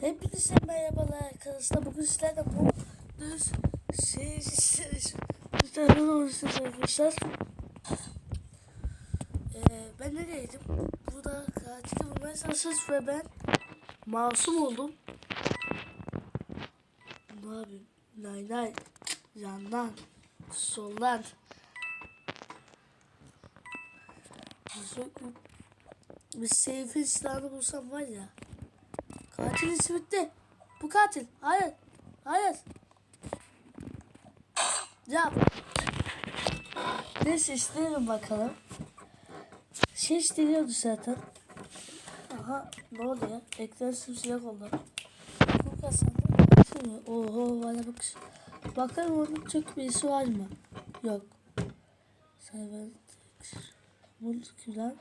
Hepinize merhabalar arkadaşlar. Bugün sizlerle bu düz şey Sizlerle oluşturuz arkadaşlar. Ee, ben nereydim? Burada katili bulmaya çalışıyoruz ve ben masum oldum. Ne yapayım? Nay nay. Yandan. Soldan. Bir seyfin silahını bulsam var ya. Katil işi bitti. Bu katil. Hayır. Hayır. Ya. Neyse isteyelim bakalım. Şey isteniyordu zaten. Aha ne oluyor? Ekran simsiyah oldu. Bu mi? Oho bana bak. Bakalım onun çok birisi var mı? Yok. Seven. Bunu kim lan?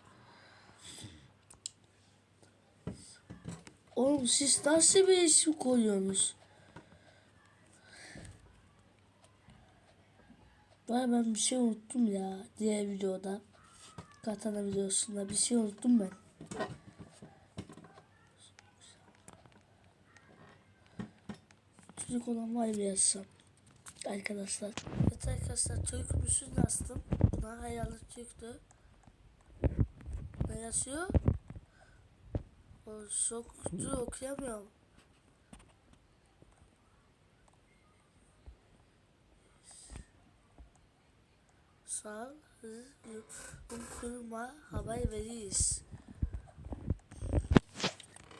Oğlum siz nasıl bir isim koyuyorsunuz? Vay ben bir şey unuttum ya diğer videoda. Katana videosunda bir şey unuttum ben. Çocuk olan var mı yazsam? Arkadaşlar. Evet arkadaşlar çocuk müsün astım. Buna hayalet çıktı. Ne yazıyor? Soktu okuyamıyorum. Sağ kurma haber veririz.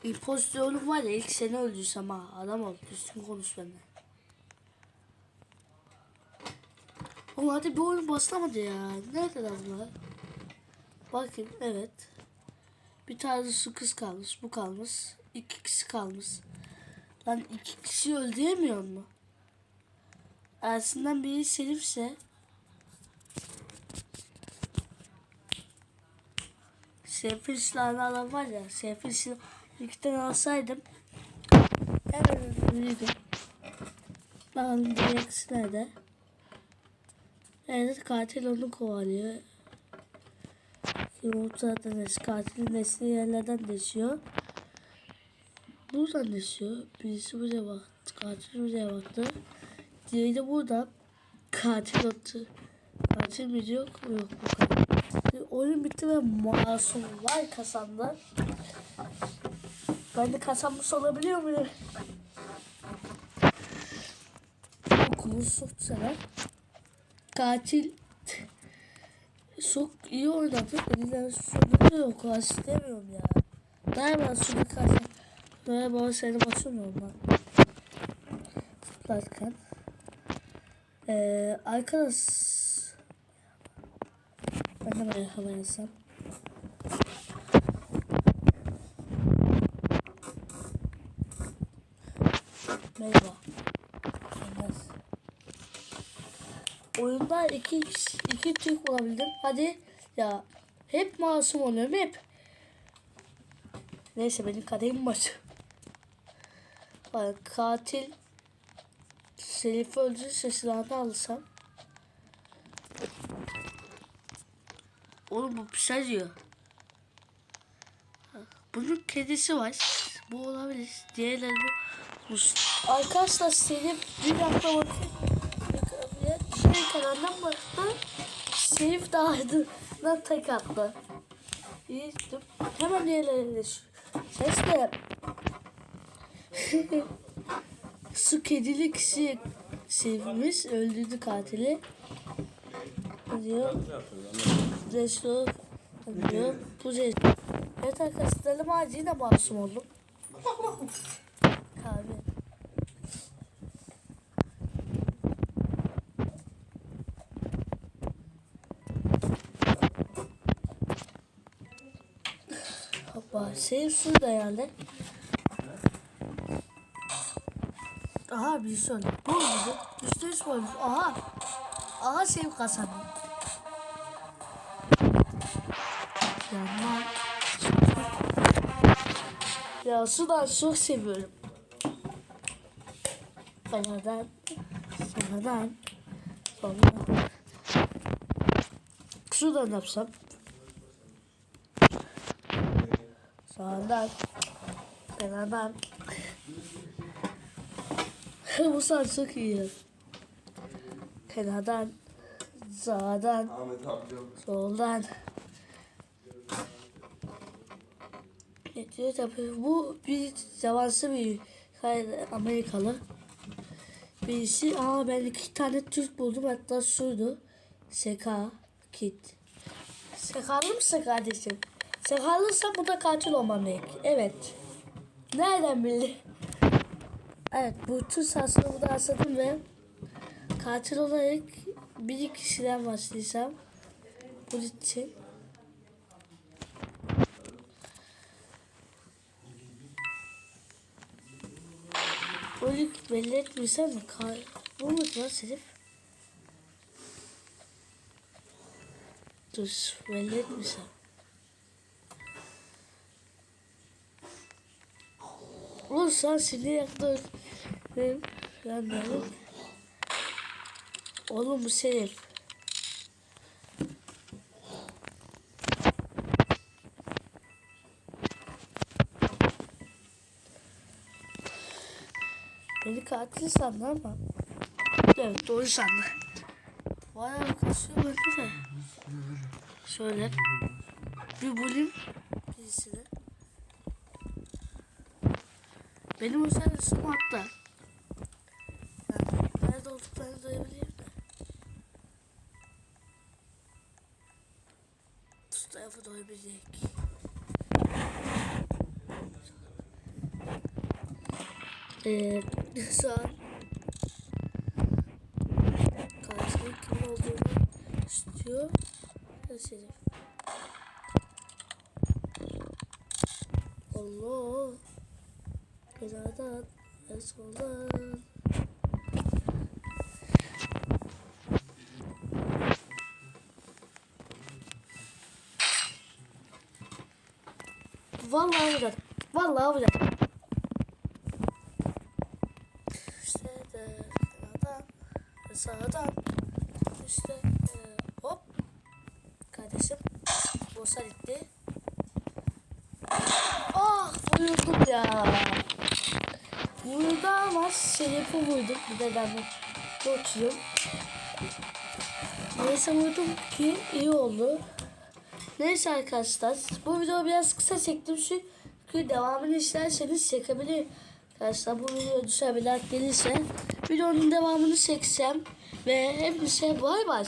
İmpozisyonum var ya ilk seni öldürsem ha adam ol düzgün konuş benimle. Oğlum hadi bir oyun başlamadı ya. Nerede lan bunlar? Bakayım evet. Bir tane su kız kalmış. Bu kalmış. İki kişi kalmış. Lan iki kişi öldüremiyor mu? Ersinden biri Selim'se Sefil silahını alan var ya Sefil silah iki tane alsaydım hemen öldürürdüm. Bakalım diğer nerede? Evet katil onu kovalıyor. Yumurtadan eski katilin nesli yerlerden değişiyor. Buradan değişiyor. Birisi buraya baktı. Katil buraya baktı. Diğeri de burada. Katil otu. Katil mi yok? Yok bu kadar. Oyun bitti ve masumlar kazandı. Ben de kazanmış olabiliyor muyum? Okulu sever. Katil çok iyi oynadı. Elinden sonunda yok. istemiyorum ya. Daima sonu karşı. Baba seni basıyorum ben. Fırlatken. Ee, arkadaş. Ben de merhaba yazsam. Merhaba. Oyunda iki, iki Türk olabildim. Hadi ya hep masum oluyorum hep. Neyse benim kadehim maçı. Bak katil Selif'i öldürürse silahını alsam. Oğlum bu pişer yiyor. Bunun kedisi var. Bu olabilir. Diğerleri bu. Arkadaşlar Selim bir dakika Şey kanaldan baktı. Seyif dağıdığından tek attı. İyi. Hemen diğerlerine ses de su kedili kişi sevmiş öldürdü katili. Diyor. Resto diyor. Bu evet arkadaşlar Ağacı yine masum oldum. Abi Sev şurada yani Aha bir son. Ne oldu? Üstü üst olmuş. Aha. Aha sev kazandı. Yanma. Ya sudan çok seviyorum. Sonradan. Sonradan. Sonradan. Şuradan yapsam. Sağdan. Kenardan. Bu saat çok iyi. Kenardan, sağdan, soldan. Diyor tabii. Bu bir yabancı bir hayır, Amerikalı. Birisi ama ben iki tane Türk buldum hatta şuydu. Seka Kit. Sekalı mısın kardeşim? Sekalıysa bu da katil olmam gerek. Evet. Nereden bildin? Evet bu tür sarsını burada asadım ve katil olarak bir kişiden başlaysam bu için Böyle belli etmiyorsan mı? Ka bu mu lan Selif? Dur belli etmiyorsan. Oğlum sen seni yaktın. Benim ben nerede? Oğlum bu Selif. Beni katil sandı ama. Evet doğru sandı. Bana bir kasıyor bende de. Şöyle. Bir bulayım birisini. Benim isim hatta. Yani nerede olduklarını duyabilirim de. Şu tarafı doyabilecek. Eee şu an karşının kim olduğunu istiyor. Şerif. Allah. Kenardan ve soldan. Vallahi vuracağım. Vallahi vuracağım. İşte de kenardan ve sağdan. İşte e, hop. Kardeşim. Bosa gitti. Ah vurdum ya. Vurdu ama Şerif'i vurdum. Bir de ben de korkuyorum. Neyse vurdum ki iyi oldu. Neyse arkadaşlar bu video biraz kısa çektim çünkü devamını isterseniz çekebilirim. Arkadaşlar bu video düşer bir like gelirse videonun devamını çeksem ve hepinize bay bay.